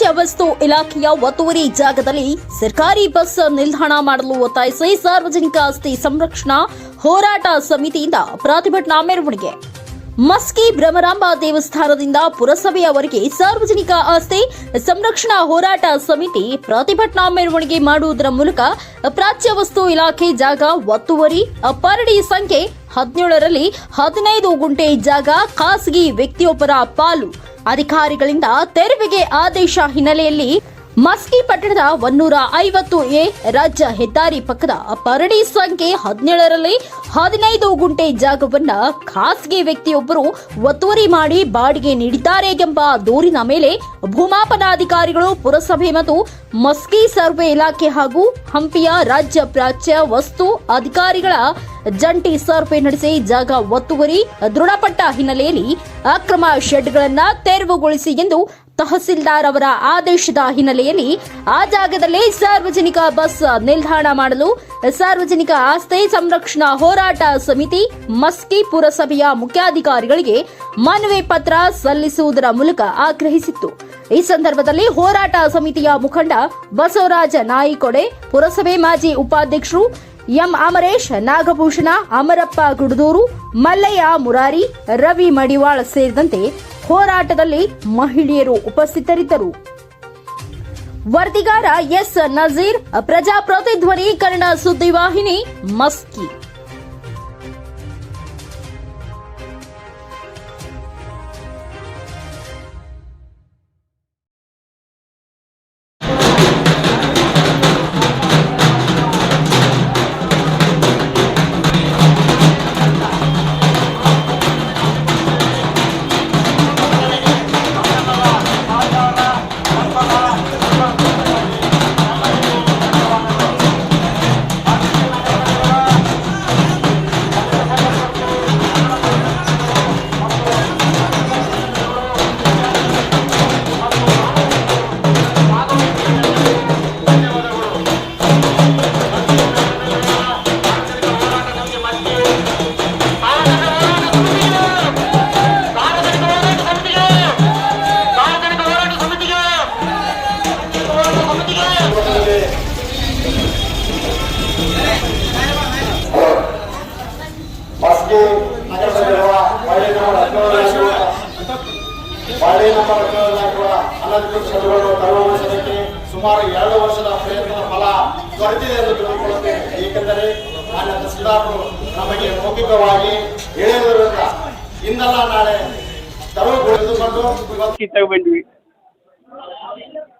ಪ್ರಾಚ್ಯ ವಸ್ತು ಇಲಾಖೆಯ ಒತ್ತುವರಿ ಜಾಗದಲ್ಲಿ ಸರ್ಕಾರಿ ಬಸ್ ನಿಲ್ದಾಣ ಮಾಡಲು ಒತ್ತಾಯಿಸಿ ಸಾರ್ವಜನಿಕ ಆಸ್ತಿ ಸಂರಕ್ಷಣಾ ಹೋರಾಟ ಸಮಿತಿಯಿಂದ ಪ್ರತಿಭಟನಾ ಮೆರವಣಿಗೆ. ಮಸ್ಕಿ ಭ್ರಮರಾಂಬ ದೇವಸ್ಥಾನದಿಂದ ಪುರಸಭೆಯವರೆಗೆ ಸಾರ್ವಜನಿಕ ಆಸ್ತಿ ಸಂರಕ್ಷಣಾ ಹೋರಾಟ ಸಮಿತಿ ಪ್ರತಿಭಟನಾ ಮೆರವಣಿಗೆ ಮಾಡುವುದರ ಮೂಲಕ ಪ್ರಾಚ್ಯ ವಸ್ತು ಇಲಾಖೆ ಜಾಗ ಒತ್ತುವರಿ ಪರಡಿ ಸಂಖ್ಯೆ ಹದಿನೇಳರಲ್ಲಿ ಹದಿನೈದು ಗುಂಟೆ ಜಾಗ ಖಾಸಗಿ ವ್ಯಕ್ತಿಯೊಬ್ಬರ ಪಾಲು ಅಧಿಕಾರಿಗಳಿಂದ ತೆರವಿಗೆ ಆದೇಶ ಹಿನ್ನೆಲೆಯಲ್ಲಿ ಮಸ್ಕಿ ಪಟ್ಟಣದ ಒನ್ನೂರ ಐವತ್ತು ಎ ರಾಜ್ಯ ಹೆದ್ದಾರಿ ಪಕ್ಕದ ಪರಡಿ ಸಂಖ್ಯೆ ಹದಿನೇಳರಲ್ಲಿ ಹದಿನೈದು ಗುಂಟೆ ಜಾಗವನ್ನ ಖಾಸಗಿ ವ್ಯಕ್ತಿಯೊಬ್ಬರು ಒತ್ತುವರಿ ಮಾಡಿ ಬಾಡಿಗೆ ನೀಡಿದ್ದಾರೆ ಎಂಬ ದೂರಿನ ಮೇಲೆ ಭೂಮಾಪನಾಧಿಕಾರಿಗಳು ಪುರಸಭೆ ಮತ್ತು ಮಸ್ಕಿ ಸರ್ವೆ ಇಲಾಖೆ ಹಾಗೂ ಹಂಪಿಯ ರಾಜ್ಯ ಪ್ರಾಚ್ಯ ವಸ್ತು ಅಧಿಕಾರಿಗಳ ಜಂಟಿ ಸರ್ವೆ ನಡೆಸಿ ಜಾಗ ಒತ್ತುವರಿ ದೃಢಪಟ್ಟ ಹಿನ್ನೆಲೆಯಲ್ಲಿ ಅಕ್ರಮ ಶೆಡ್ಗಳನ್ನ ತೆರವುಗೊಳಿಸಿ ಎಂದು ತಹಸೀಲ್ದಾರ್ ಅವರ ಆದೇಶದ ಹಿನ್ನೆಲೆಯಲ್ಲಿ ಆ ಜಾಗದಲ್ಲಿ ಸಾರ್ವಜನಿಕ ಬಸ್ ನಿಲ್ದಾಣ ಮಾಡಲು ಸಾರ್ವಜನಿಕ ಆಸ್ತಿ ಸಂರಕ್ಷಣಾ ಹೋರಾಟ ಸಮಿತಿ, ಮಸ್ಕಿ ಪುರಸಭೆಯ ಮುಖ್ಯಾಧಿಕಾರಿಗಳಿಗೆ ಮನವಿ ಪತ್ರ ಸಲ್ಲಿಸುವುದರ ಮೂಲಕ ಆಗ್ರಹಿಸಿತ್ತು. ಈ ಸಂದರ್ಭದಲ್ಲಿ ಹೋರಾಟ ಸಮಿತಿಯ ಮುಖಂಡ ಬಸವರಾಜ ನಾಯಿಕೊಡೆ, ಪುರಸಭೆ ಮಾಜಿ ಉಪಾಧ್ಯಕ್ಷರು ಎಂ ಅಮರೇಶ್, ನಾಗಭೂಷಣ, ಅಮರಪ್ಪ ಗುಡದೂರು, ಮಲ್ಲಯ್ಯ ಮುರಾರಿ, ರವಿ ಮಡಿವಾಳ ಸೇರಿದಂತೆ ಹೋರಾಟದಲ್ಲಿ ಮಹಿಳೆಯರು ಉಪಸ್ಥಿತರಿದ್ದರು. ವರದಿಗಾರ ಎಸ್ ನಜೀರ್ ಪ್ರಜಾಪ್ರತಿಧ್ವನಿ ಕನ್ನಡ ಸುದ್ದಿವಾಹಿನಿ ಮಸ್ಕಿ. ತೆರವುಗೊಳಿಸೋದಕ್ಕೆ ಸುಮಾರು ಎರಡು ವರ್ಷದ ಪ್ರಯತ್ನದ ಫಲ ದೊರೆತಿದೆ ಎಂದು ತಿಳಿದುಕೊಳ್ಳುತ್ತೇನೆ. ಏಕೆಂದರೆ ಮಾನ್ಯ ತಹಸೀಲ್ದಾರರು ನಮಗೆ ಮೌಖಿಕವಾಗಿ ಹೇಳಿರುವುದರಿಂದ ಇಂದಲ್ಲ ನಾಳೆ ಬಂದ್ವಿ.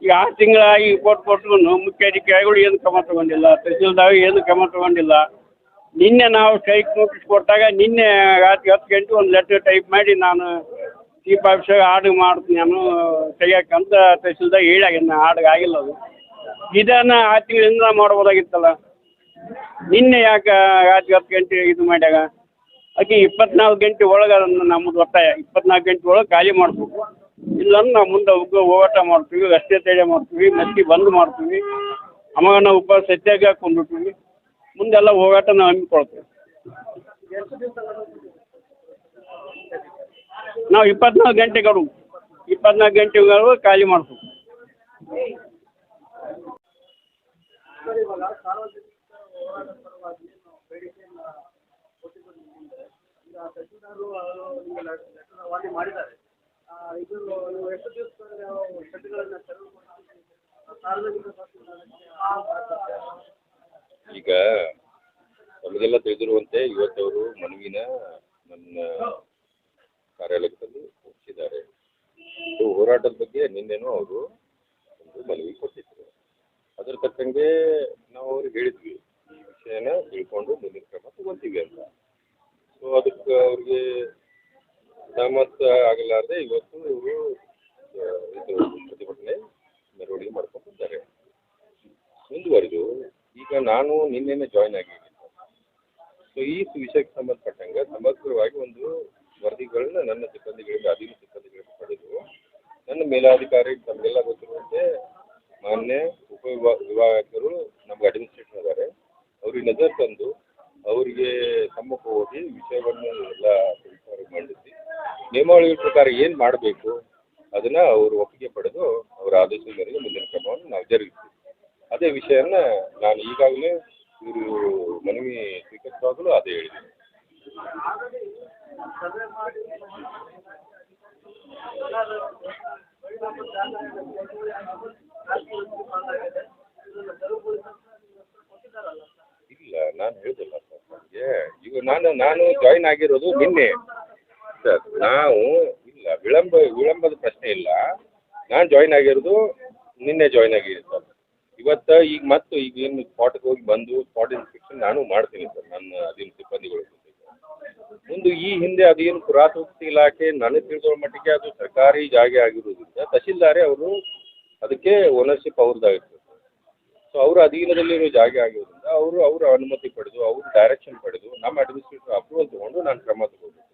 ಈ ಆರು ತಿಂಗಳಾಗಿ ಕೊಟ್ಟು ಕೊಟ್ಟು ಮುಖ್ಯಾಧಿಕಾರಿಗಳು ಏನು ಕ್ರಮ ತಗೊಂಡಿಲ್ಲ, ತಹಸೀಲ್ದಾರ್ ಏನು ಕ್ರಮ ತಗೊಂಡಿಲ್ಲ. ನಿನ್ನೆ ನಾವು ಸ್ಟ್ರೈಕ್ ನೋಟಿಸ್ ಕೊಟ್ಟಾಗ ನಿನ್ನೆ ರಾತ್ರಿ ಹತ್ತು ಗಂಟೆ ಒಂದು ಲೆಟರ್ ಟೈಪ್ ಮಾಡಿ ನಾನು ಚೀಫ್ ಆಫೀಸರ್ ಆರ್ಡ್ರ್ ಮಾಡ್ತೀನಿ ನಾನು ತೆಗಿಯಕ್ಕಂತ ತಹಸೀಲ್ದಾರ್ ಹೇಳ್ಯಾಗ ಇನ್ನು ಆರ್ಡ್ರ್ ಆಗಿಲ್ಲ ಅದು. ಇದನ್ನು ಆ ತಿಂಗಳಿಂದ ಮಾಡ್ಬೋದಾಗಿತ್ತಲ್ಲ. ನಿನ್ನೆ ಯಾಕೆ ರಾತ್ರಿ ಹತ್ತು ಗಂಟೆ ಇದು ಮಾಡ್ಯಾಗ? ಅದಕ್ಕೆ ಇಪ್ಪತ್ನಾಲ್ಕು ಗಂಟೆ ಒಳಗೆ ಅದನ್ನು ನಮ್ಮದು ಒತ್ತಾಯ. ಇಪ್ಪತ್ನಾಲ್ಕು ಗಂಟೆ ಒಳಗೆ ಖಾಲಿ ಮಾಡಬೇಕು. ಇಲ್ಲಾಂದ್ರೆ ನಾವು ಮುಂದೆ ಉಗ್ರ ಹೋರಾಟ ಮಾಡ್ತೀವಿ, ರಸ್ತೆ ತಡೆ ಮಾಡ್ತೀವಿ ಮತ್ತೆ ಬಂದ್ ಮಾಡ್ತೀವಿ ನಾವು ಉಪ ಸತ್ಯಾಗ್ರಹ ಕೊಂಡ್ಬಿಡ್ತೀವಿ. ಮುಂದೆಲ್ಲ ಹೋರಾಟ ನಾವು ಹಮ್ಮಿಕೊಳ್ತೀವಿ ನಾವು ಇಪ್ಪತ್ನಾಲ್ಕು ಗಂಟೆಗಳು ಇಪ್ಪತ್ನಾಲ್ಕು ಗಂಟೆಗಳು ಖಾಲಿ ಮಾಡ್ತೀವಿ ಈಗ ನಮಗೆಲ್ಲ ತಿಳಿದಿರುವಂತೆ ಇವತ್ತವರು ಮನವಿನ ನನ್ನ ಕಾರ್ಯಾಲಯದಲ್ಲಿ ಒಪ್ಪಿಸಿದ್ದಾರೆ. ಇದು ಹೋರಾಟದ ಬಗ್ಗೆ ನಿನ್ನೆನೂ ಅವರು ಒಂದು ಮನವಿ ಕೊಟ್ಟಿದ್ರು. ಅದ್ರ ತಕ್ಕಂಗೆ ನಾವು ಅವ್ರಿಗೆ ಹೇಳಿದ್ವಿ, ಈ ವಿಷಯನ ತಿಳ್ಕೊಂಡು ಮುಂದಿನ ಕ್ರಮ ಅಂತ. ಸೊ ಅದಕ್ಕೆ ಅವ್ರಿಗೆ ಸಹಮತ ಆಗಲಾರದೆ ಇವತ್ತು ಇವರು ಇದು ಪ್ರತಿಭಟನೆ ಮೆರವಣಿಗೆ ಮಾಡ್ಕೊಂಡು ಬಂದ್ದಾರೆ ಮುಂದುವರಿದು ಈಗ ನಾನು ನಿನ್ನೆನೆ ಜಾಯ್ನ್ ಆಗಿದ್ದೀನಿ. ಸೊ ಈ ವಿಷಯಕ್ಕೆ ಸಂಬಂಧಪಟ್ಟಂಗೆ ಸಮಗ್ರವಾಗಿ ಒಂದು ವರದಿಗಳನ್ನ ನನ್ನ ಸಿಬ್ಬಂದಿಗಳಿಂದ, ಅಧೀನ ಸಿಬ್ಬಂದಿಗಳಿಂದ ಪಡೆದು, ನನ್ನ ಮೇಲಾಧಿಕಾರಿ ತಮಗೆಲ್ಲ ಗೊತ್ತಿರುವಂತೆ ಮಾನ್ಯ ಉಪ ವಿಭಾಗ ವಿಭಾಗರು ನಮ್ಗೆ ಅಡ್ಮಿನಿಸ್ಟ್ರೇಷನ್ ಇದ್ದಾರೆ. ಅವ್ರಿಗೆ ನಜರ್ ತಂದು ಅವರಿಗೆ ಸಮ್ಮುಖ ಹೋಗಿ ವಿಷಯವನ್ನು ಎಲ್ಲ ವಿಚಾರ ಮಂಡಿಸಿ ನಿಯಮಾವಳಿ ಪ್ರಕಾರ ಏನು ಮಾಡಬೇಕು, ಅದನ್ನ ಅವರು ಒಪ್ಪಿಗೆ ಪಡೆದು ಅವರ ಆದೇಶದ ಮೇರೆಗೆ ಮುಂದಿನ ಕ್ರಮವನ್ನು ನಾವು ಜರುಗಿಸ್ತೀವಿ. ಅದೇ ವಿಷಯನ್ನ ನಾನು ಈಗಾಗಲೇ ಇವರು ಮನವಿ ಸ್ವೀಕರಿಸುವಾಗಲೂ ಅದೇ ಹೇಳಿದೆ ಇಲ್ಲ, ನಾನು ಹೇಳಿದಲ್ಲ ಸರ್ ನನಗೆ ಈಗ ನಾನು ನಾನು ಜಾಯಿನ್ ಆಗಿರೋದು ನಿನ್ನೆ. ಸರ್, ನಾವು, ಇಲ್ಲ, ವಿಳಂಬ, ವಿಳಂಬದ ಪ್ರಶ್ನೆ ಇಲ್ಲ. ನಾನು ಜಾಯಿನ್ ಆಗಿರೋದು ನಿನ್ನೆ ಜಾಯಿನ್ ಆಗಿದ್ದೀನಿ ಸರ್ ಇವತ್ತು ಈಗ ಮತ್ತು ಈಗ ಏನು ಸ್ಪಾಟ್ಗೆ ಹೋಗಿ ಬಂದು ಸ್ಪಾಟ್ ಇನ್ಸ್ಪೆಕ್ಷನ್ ನಾನು ಮಾಡ್ತೀನಿ ಸರ್, ನನ್ನ ಅಧೀನ ಸಿಬ್ಬಂದಿಗಳ ಜೊತೆಗೆ ಒಂದು ಈ ಹಿಂದೆ ಅದೇನು ಪುರಾತತ್ವ ಇಲಾಖೆ ನನಗೆ ತಿಳಿದೋ ಮಟ್ಟಿಗೆ ಅದು ಸರ್ಕಾರಿ ಜಾಗ ಆಗಿರೋದ್ರಿಂದ ತಹಶೀಲ್ದಾರೇ ಅವರು ಅದಕ್ಕೆ ಓನರ್ಶಿಪ್ ಅವ್ರದ್ದಾಗಿರ್ತದೆ ಸೊ ಅವರ ಅಧೀನದಲ್ಲಿರೋ ಜಾಗ ಆಗಿರೋದ್ರಿಂದ ಅವರು ಅವರ ಅನುಮತಿ ಪಡೆದು, ಅವ್ರ ಡೈರೆಕ್ಷನ್ ಪಡೆದು, ನಮ್ಮ ಅಡ್ಮಿನಿಸ್ಟ್ರೇಟರ್ ಅಪ್ರೂವಲ್ ತೊಗೊಂಡು ನಾನು ಕ್ರಮ ತಗೋಬೇಕು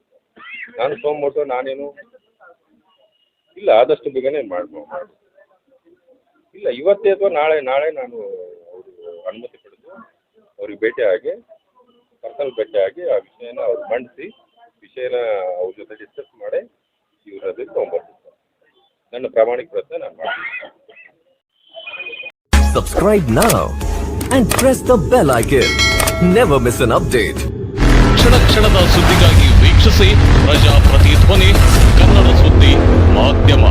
ನಾನು ಸೋಮೋಟೋ ನಾನೇನು ಇಲ್ಲ, ಆದಷ್ಟು ಬೇಗನೆ ಮಾಡ್ಬೋದು ಇಲ್ಲ ಇವತ್ತೇ ಅಥವಾ ನಾಳೆ ನಾಳೆ ನಾನು ಅವರು ಅನುಮತಿ ಪಡೆದು ಅವ್ರಿಗೆ ಭೇಟಿಯಾಗಿ ಪರ್ಸನಲ್ ಭೇಟಿಯಾಗಿ ಆ ವಿಷಯನ ಅವ್ರು ಮಂಡಿಸಿ ವಿಷಯನ ಅವ್ರ ಜೊತೆ ಡಿಸ್ಕಸ್ ಮಾಡಿ ಇವ್ರ ಅದಕ್ಕೆ ತೊಗೊಂಬರ್ತೀನಿ ಸರ್ ನನ್ನ ಪ್ರಾಮಾಣಿಕ ಪ್ರಯತ್ನ ನಾನು ಮಾಡ್ತೀನಿ Subscribe now and press the bell icon. Never miss an update. ಕ್ಷಣ ಕ್ಷಣದ ಸುದ್ದಿಗಾಗಿ ವೀಕ್ಷಿಸಿ ಪ್ರಜಾಪ್ರತಿಧ್ವನಿ ಕನ್ನಡ ಸುದ್ದಿ ಮಾಧ್ಯಮ